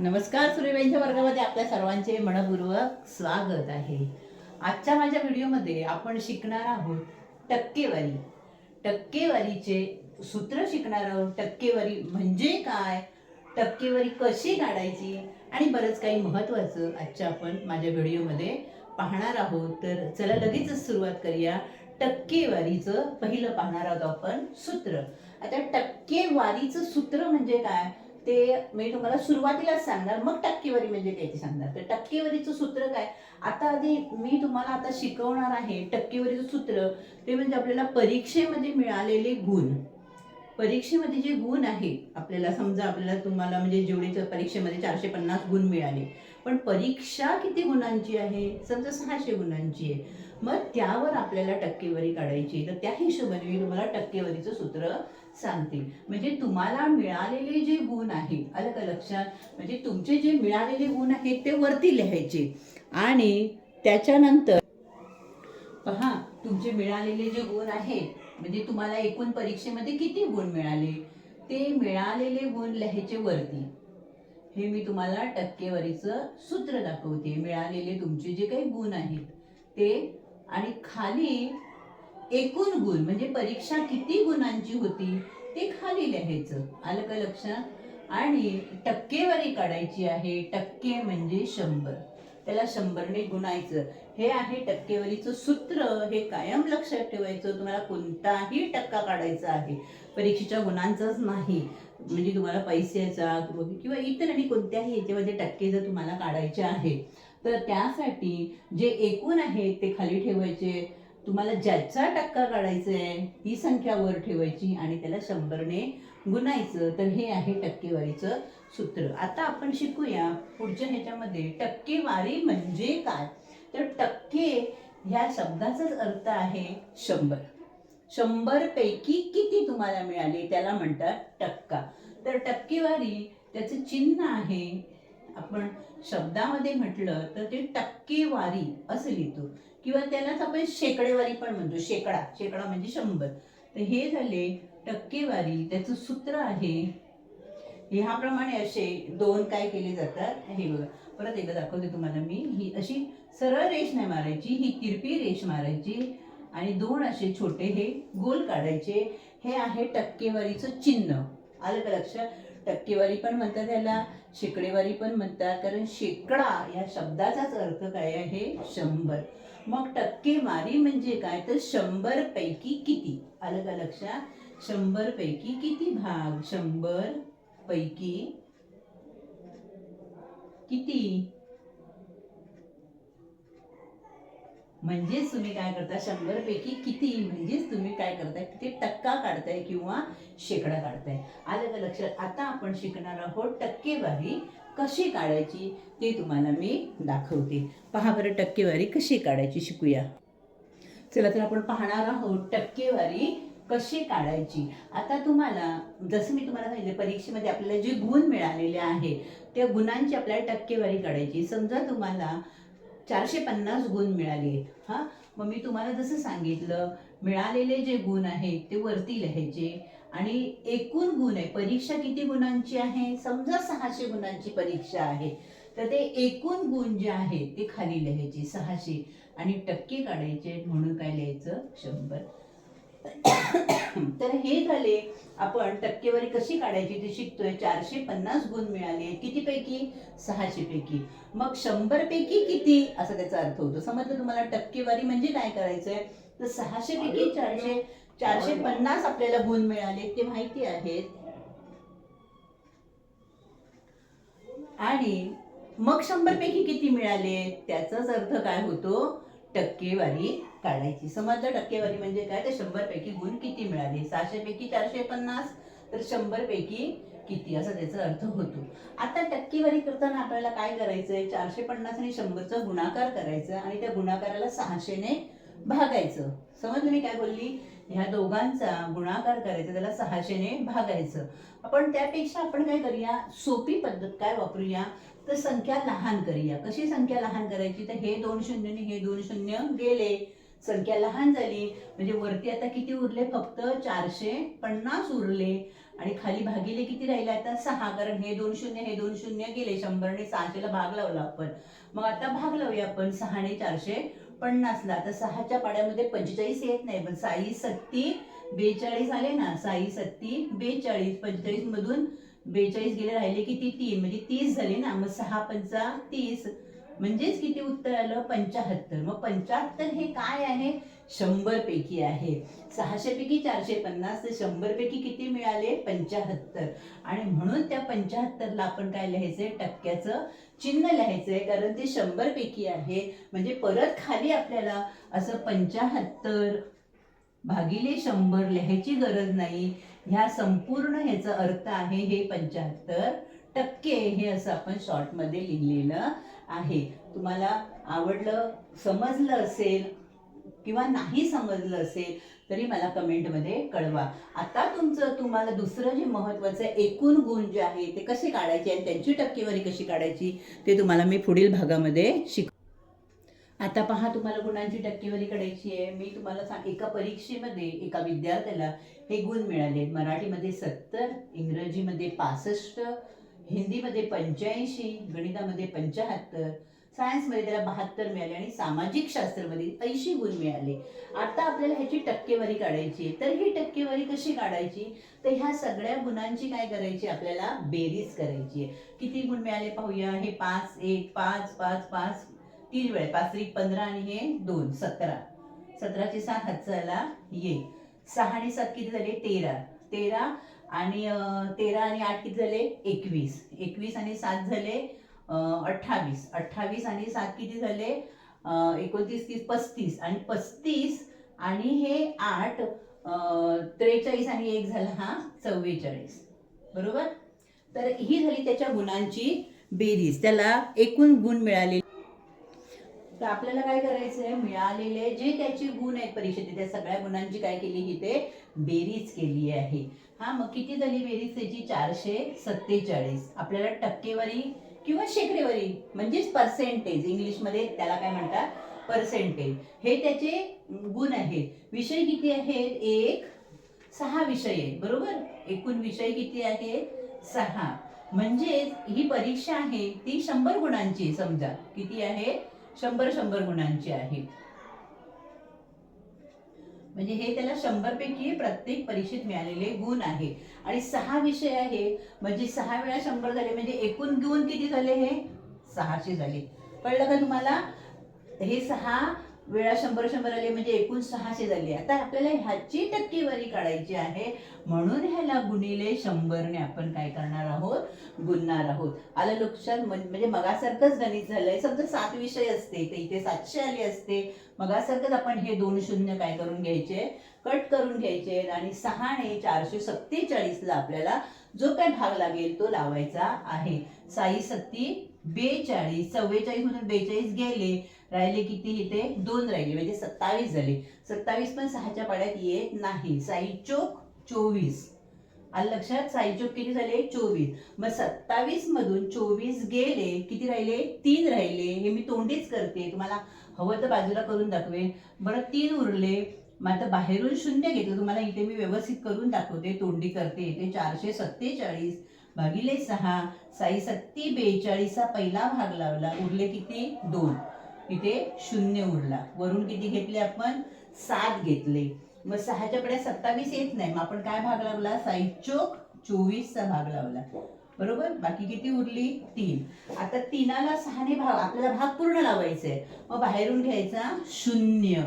नमस्कार सूर्यबाईंच्या वर्गामध्ये आपल्या सर्वांचे मनपूर्वक स्वागत आहे. आजच्या माझ्या व्हिडिओमध्ये आपण शिकणार आहोत टक्केवारी. टक्केवारीचे सूत्र शिकणार आहोत. टक्केवारी म्हणजे काय? टक्केवारी कशी काढायची? आणि बरंच काही महत्त्वाचं आजच्या आपण माझ्या व्हिडिओमध्ये पाहणार आहोत. तर चला लगेचच सुरुवात करूया. टक्केवारीचं पहिलं पाहणार आहोत आपण सूत्र. आता टक्केवारीचं सूत्र म्हणजे काय? ते मी तुम्हाला सुरुवातीलाच सांगणार मग टक्केवारी म्हणजे काय ते सांगणार. तर टक्केवारीचं सूत्र काय? आता आधी मी तुम्हाला आता शिकवणार आहे टक्केवारीचं सूत्र ते म्हणजे आपल्याला परीक्षेमध्ये मिळालेले गुण. परीक्षेमध्ये जे गुण आहे आपल्याला समजा आपल्याला तुम्हाला म्हणजे जेवढे परीक्षेमध्ये चारशे पन्नास गुण मिळाले. पण परीक्षा किती गुणांची आहे? समजा सहाशे गुणांची आहे. मग त्यावर आपल्याला टक्केवारी काढायची तर त्या हिशोबाने मी तुम्हाला टक्केवारीचं सूत्र सांगते. म्हणजे तुम्हाला मिळालेले जे गुण आहेत आलं का लक्षात म्हणजे तुमचे जे मिळालेले गुण आहेत ते वरती लिहायचे. आणि त्याच्यानंतर पहा तुमचे मिळालेले जे गुण आहेत म्हणजे तुम्हाला एकूण परीक्षेमध्ये किती गुण मिळाले? ते मिळालेले गुण लिहायचे वरती. हे मी तुम्हाला टक्केवारीचं सूत्र दाखवते. मिळालेले तुमचे जे काही गुण आहेत ते आणि खाली एकूण गुण म्हणजे परीक्षा किती गुणांची होती ते खाली लिहायचं. आलं का लक्षात? आणि टक्केवारी काढायची आहे टक्के म्हणजे शंभर. त्याला शंभरने गुणायचं. हे आहे टक्केवारीचं सूत्र हे कायम लक्षात ठेवायचं. तुम्हाला कोणताही टक्का काढायचा आहे परीक्षेच्या गुणांचाच नाही. म्हणजे तुम्हाला पैशाचा किंवा इतर आणि कोणत्याही याच्यामध्ये टक्के जर तुम्हाला काढायचे आहे तर त्यासाठी जे एकूण आहे ते खाली ठेवायचे. तुम्हाला ज्याचा टक्का काढायचा आहे ती संख्या वर ठेवायची आणि त्याला शंभरने गुणायचं तर हे आहे टक्केवारीचं सूत्र. आता आपण शिकूया पुढच्या ह्याच्यामध्ये. टक्केवारी म्हणजे काय? तर टक्के ह्या शब्दाचाच अर्थ आहे शंभर. शंभर पैकी किती तुम्हाला मिळाले? त्याला म्हणतात टक्का. तर टक्केवारी त्याचं चिन्ह आहे आपण शब्दामध्ये म्हटलं तर ते टक्केवारी असं लिहितो. किंवा त्यालाच आपण शेकडेवारी पण म्हणतो. शेकडा. शेकडा म्हणजे शंभर. तर हे झाले टक्केवारी त्याचं सूत्र आहे ह्याप्रमाणे असे दोन काय केले जातात. हे बघा. परत एकदा दाखवते तुम्हाला मी. ही अशी सरळ रेष नाही मारायची. ही तिरपी रेष मारायची. आणि दोन असे छोटे हे गोल काढायचे. हे आहे टक्केवारीचं चिन्ह. आलं का लक्षात? टक्केवारी पण म्हणतात त्याला शेकडेवारी पण म्हणतात कारण शेकडा या शब्दाचाच अर्थ काय आहे? शंभर. मग टक्केवारी म्हणजे काय? तर शंभर पैकी किती? आलं का लक्षात? शंभर पैकी किती भाग? शंभर पैकी किती? म्हणजेच तुम्ही काय करता? शंभर पैकी किती? म्हणजेच तुम्ही काय करताय? किती टक्का काढताय किंवा शेकडा काढताय? आलं का लक्षात आता आपण शिकणार आहोत टक्केवारी कशी काढायची ते तुम्हाला मी दाखवते. पहा बरं टक्केवारी कशी काढायची शिकूया. चला तर आपण पाहणार आहोत टक्केवारी कशी काढायची. आता तुम्हाला जसं मी तुम्हाला सांगितलं परीक्षेमध्ये आपल्याला जे गुण मिळालेले आहे त्या गुणांची आपल्याला टक्केवारी काढायची. समजा तुम्हाला चारशे पन्नास गुण मिळाले हां? मग मी तुम्हाला जसं सांगितलं मिळालेले जे गुण आहेत ते वरती लिहायचे. आणि एकूण गुण आहे परीक्षा किती गुणांची आहे? समजा सहाशे गुणांची परीक्षा आहे. तर ते एकूण गुण जे आहेत ते खाली लिहायचे सहाशे. आणि टक्के काढायचे म्हणून काय लिहायचं? शंभर. तर हे झाले. आपण टक्केवारी कशी काढायची ते शिकतोय. चारशे पन्नास गुण मिळाले. किती पैकी सहाशे पैकी मग शंभर पैकी किती? असा त्याचा अर्थ होतो. समजलं तुम्हाला? टक्केवारी म्हणजे काय करायचंय? तर सहाशे पैकी चारशे चारशे पन्नास आपल्याला गुण मिळाले. ते माहिती आहेत. आणि मग शंभर पैकी किती मिळाले? त्याचाच अर्थ काय होतो? टक्केवारी काढायची. समजलं टक्केवारी म्हणजे काय? तर शंभर पैकी गुण किती मिळाले? सहाशे पैकी चारशे पन्नास तर शंभर पैकी किती? असा त्याचा अर्थ होतो. आता टक्केवारी करताना आपल्याला काय करायचंय? चारशे पन्नास आणि शंभरचा गुणाकार करायचा आणि त्या गुणाकाराला सहाशेने भागायचं. समजलं मी काय बोलली? ह्या दोघांचा गुणाकार करायचा त्याला सहाशेने भागायचं. आपण त्यापेक्षा आपण काय करूया? सोपी पद्धत काय वापरूया? तर संख्या लहान करूया. कशी संख्या लहान करायची? तर हे दोन शून्य हे दोन शून्य गेले. संख्या लहान झाली. म्हणजे वरती आता किती उरले? फक्त चारशे पन्नास उरले. आणि खाली भागिले किती राहिले आता? सहा. कारण हे दोन शून्य हे दोन शून्य गेले. शंभरने सहाशेला भाग लावला आपण. मग आता भाग लावूया आपण. सहाने चारशे पन्नासला आता सहाच्या पाड्यामध्ये पंचेचाळीस येत नाही. पण साई सत्ती बेचाळीस आले ना? साई सत्ती बेचाळीस. पंचेचाळीस मधून बेचाळीस गेले राहिले किती? तीन. म्हणजे तीस झाले ना? मग सहा पंचा तीस. म्हणजेच किती उत्तर आलं? पंचाहत्तर. मग पंचाहत्तर हे काय आहे? शंभर पैकी आहे. सहाशे पैकी चारशे पन्नास तर शंभर पैकी किती मिळाले? पंचाहत्तर. आणि म्हणून त्या पंचाहत्तरला आपण काय लिहायचंय? टक्क्याचं चिन्ह लिहायचंय. कारण ते शंभर पैकी आहे. म्हणजे परत खाली आपल्याला असं पंचाहत्तर भागिले शंभर लिहायची गरज नाही. ह्या संपूर्ण ह्याचा अर्थ आहे हे पंच्याहत्तर टक्के हे असं आपण शॉर्टमध्ये लिहिलेलं आहे. तुम्हाला आवडलं समजलं असेल किंवा नाही समजलं असेल तरी मला कमेंटमध्ये कळवा. आता तुमचं तुम्हाला दुसरं जे महत्त्वाचं एकूण गुण जे आहे ते कसे काढायचे आणि त्यांची टक्केवारी कशी काढायची ते तुम्हाला मी पुढील भागामध्ये शिक आता पहा तुम्हाला गुणांची टक्केवारी काढायची आहे. मी तुम्हाला सांग एका परीक्षेमध्ये एका विद्यार्थ्याला हे गुण मिळाले. मराठीमध्ये सत्तर इंग्रजीमध्ये पासष्ट हिंदीमध्ये पंच्याऐंशी गणितामध्ये पंच्याहत्तर सायन्समध्ये त्याला बहात्तर मिळाले आणि सामाजिक शास्त्रामध्ये ऐंशी गुण मिळाले. आता आपल्याला ह्याची टक्केवारी काढायची आहे. तर ही टक्केवारी कशी काढायची? तर ह्या सगळ्या गुणांची काय करायची? आपल्याला बेरीज करायची आहे. किती गुण मिळाले पाहूया. हे पाच एक पाच पाच पाच तीन वेळ पाच एक पंधरा आणि हे दोन सतरा. सतराचे सात हातचाला ये. सहा आणि सात किती झाले? तेरा. तेरा आणि तेरा आणि आठ किती झाले? एकवीस. एकवीस आणि सात झाले अठ्ठावीस. अठ्ठावीस आणि सात किती झाले? एकोणतीस तीस पस्तीस. आणि पस्तीस आणि हे आठ त्रेचाळीस आणि एक झाला हा चव्वेचाळीस. बरोबर? तर ही झाली त्याच्या गुणांची बेरीज. त्याला एकूण गुण मिळाले. तर आपल्याला काय करायचं आहे? मिळालेले जे त्याचे गुण आहेत परीक्षेत त्या सगळ्या गुणांची काय केली? ही ते बेरीज केली आहे. हा मग किती झाली बेरीज त्याची? चारशे सत्तेचाळीस. आपल्याला टक्केवारी किंवा शेकडेवारी म्हणजेच पर्सेंटेज इंग्लिशमध्ये त्याला काय म्हणतात? पर्सेंटेज हे त्याचे गुण आहेत. विषय किती आहेत? एक सहा विषय आहेत. बरोबर? एकूण विषय किती आहेत? सहा. म्हणजेच ही परीक्षा आहे ती शंभर गुणांची आहे, समजा. किती आहे? शंभर शंभर गुणांची आहे. म्हणजे हे त्याला शंभर पैकी प्रत्येक परीक्षेत मिळालेले गुण आहे. आणि सहा विषय आहे. म्हणजे सहा वेळा शंभर झाले. म्हणजे एकूण गुण किती झाले हे? सहाशे झाले. कळलं का तुम्हाला? हे सहा वेळा शंभर शंभर आले म्हणजे एकूण सहाशे झाले. आता आपल्याला ह्याची टक्केवारी काढायची आहे. म्हणून ह्याला गुणिले शंभरने आपण काय करणार आहोत? गुणणार आहोत. आलं लक्षात? म्हणजे मगासारखंच गणित झालंय. समजा सात विषय असते तर इथे सातशे आले असते. मगासारखंच आपण हे दोन शून्य काय करून घ्यायचे? कट करून घ्यायचे. आणि सहाने चारशे सत्तेचाळीसला आपल्याला जो काय भाग लागेल तो लावायचा आहे. साई सत्ती बेचाळीस चव्वेचाळीस मधून बेचाळीस गेले. राहिले किती इथे? दोन राहिले म्हणजे सत्तावीस झाले. सत्तावीस पण सहाच्या पाड्यात येत नाही. साई चोक चोवीस. आलं लक्षात? साई चोक किती झाले? चोवीस. मग सत्तावीस मधून चोवीस गेले किती राहिले? तीन राहिले. हे मी तोंडीच करते. तुम्हाला हवं तर बाजूला करून दाखवेन. बरं तीन उरले. मग आता बाहेरून शून्य घेतलं. तुम्हाला इथे मी व्यवस्थित करून दाखवते. तोंडी करते. इथे चारशे सत्तेचाळीस भागिले सहा. साई सत्ती बेचाळीसचा पहिला भाग लावला. उरले किती? दोन. इथे शून्य उरला. वरून किती घेतले आपण? सात घेतले. मग सहाच्याकडे सत्तावीस येत नाही. मग आपण काय भाग लावला? साई चोक चोवीसचा भाग लावला. बरोबर? बाकी किती उरली? तीन. आता तीनाला सहाने भाग आपल्याला भाग पूर्ण लावायचा आहे मग बाहेरून घ्यायचा शून्य.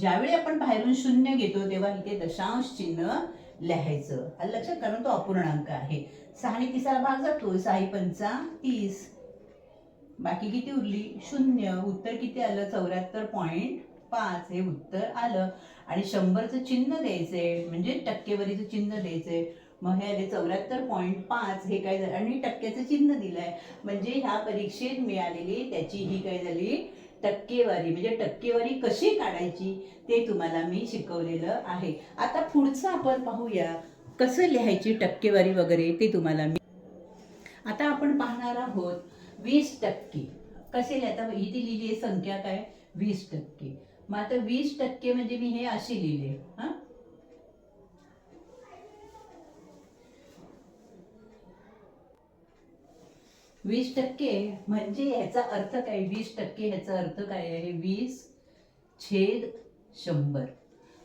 ज्यावेळी आपण बाहेरून शून्य घेतो तेव्हा इथे दशांश चिन्ह लिहायचं. आणि लक्षात कारण तो अपूर्णांक आहे. सहाने तिसरा भाग जातो. साई पंचा तीस. बाकी किती उरली? शून्य. उत्तर किती आलं? चौऱ्याहत्तर पॉईंट पाच. हे उत्तर आलं. आणि शंभरचं चिन्ह द्यायचंय म्हणजे टक्केवारीचं चिन्ह द्यायचंय. मग हे आले चौऱ्याहत्तर पॉईंट पाच. हे काय झालं? आणि टक्क्याचं चिन्ह दिलंय. म्हणजे ह्या परीक्षेत मिळालेली त्याची ही काय झाली? टक्केवारी. म्हणजे टक्केवारी कशी काढायची ते तुम्हाला मी शिकवलेलं आहे. आता पुढचं आपण पाहूया. कसं लिहायची टक्केवारी वगैरे ते तुम्हाला मी आता आपण पाहणार आहोत. वीस टक्के. कसे आता ही ती लिहिली आहे संख्या काय? वीस टक्के. मग आता वीस टक्के म्हणजे मी हे अशी लिहिले. हां? वीस टक्के म्हणजे याचा अर्थ काय? वीस टक्के ह्याचा अर्थ काय आहे? वीस छेद शंभर.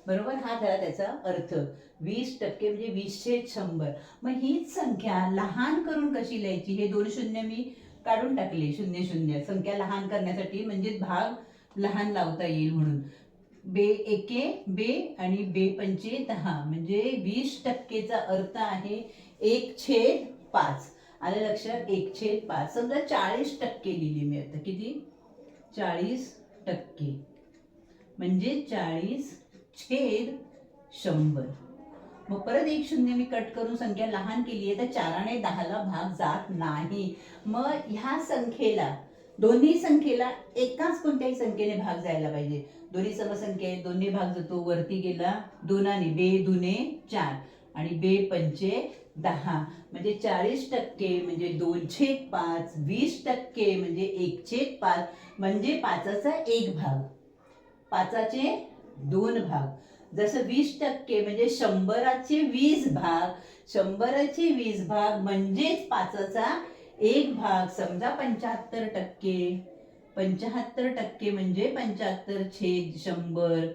बरोबर? हा झाला त्याचा अर्थ. वीस टक्के म्हणजे वीस छेद शंभर. मग हीच संख्या लहान करून कशी लिहायची? हे दोन शून्य मी काढून टाकले शून्य शून्य. संख्या लहान करण्यासाठी म्हणजे भाग लहान लावता येईल म्हणून. बे एके बे आणि बे पंचे दहा. म्हणजे वीस टक्केचा अर्थ आहे एक छेद पाच. आलं लक्षात? एक छेद पाच. समजा चाळीस टक्के लिहिली मी आता. किती? चाळीस टक्के. म्हणजे चाळीस छेद शंभर. मग परत एक शून्य मी कट करून संख्या लहान केली आहे तर चाराने दहाला भाग जात नाही. मग ह्या संख्येला दोन्ही संख्येला एकाच कोणत्याही संख्येने भाग जायला पाहिजे. दोन्ही समसंख्या आहेत दोन्ही भाग जातो वरती गेला दोनाने बे दुने चार. आणि बे पंचे दहा. म्हणजे चाळीस टक्के म्हणजे दोनशे पाच वीस टक्के म्हणजे एकशे पाच. म्हणजे पाचाचा एक भाग. पाचाचे दोन भाग. जसं वीस टक्के म्हणजे शंभराचे वीस भाग शंभराचे वीस भाग म्हणजेच पाचचा एक भाग. समजा पंच्याहत्तर टक्के पंच्याहत्तर टक्के म्हणजे पंच्याहत्तर छेद शंभर.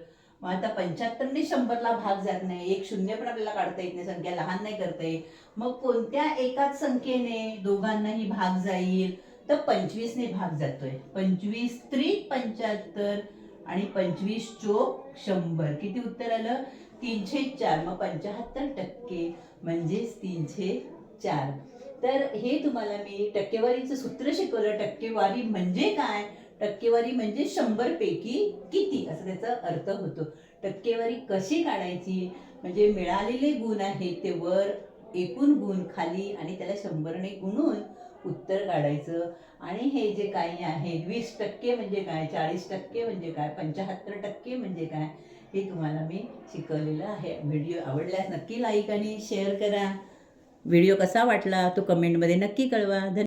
मग आता पंच्याहत्तरने शंभरला भाग जात नाही एक शून्य पण आपल्याला काढता येत नाही संख्या लहान नाही करता येत. मग कोणत्या एकाच संख्येने दोघांनाही भाग जाईल? तर पंचवीसने भाग जातोय. पंचवीस त्रिक पंच्याहत्तर आणि पंचवीस चोक शंभर. किती उत्तर आलं? तीनशे चार. मग पंच्याहत्तर टक्के म्हणजेच तीनशे चार. तर हे तुम्हाला मी टक्केवारीचं सूत्र शिकवलं. टक्केवारी म्हणजे काय? टक्केवारी म्हणजे शंभर पैकी किती? असं त्याचा अर्थ होतो. टक्केवारी कशी काढायची? म्हणजे मिळालेले गुण आहेत ते वर एकूण गुण खाली आणि त्याला शंभरने गुणून उत्तर काढायचं. आणि हे जे काही आहे वीस टक्के म्हणजे काय चाळीस टक्के म्हणजे काय पंच्याहत्तर टक्के म्हणजे काय हे तुम्हाला मी शिकवलेलं आहे. व्हिडिओ आवडल्यास नक्की लाईक आणि शेअर करा. व्हिडिओ कसा वाटला तो कमेंटमध्ये नक्की कळवा. धन्यवाद.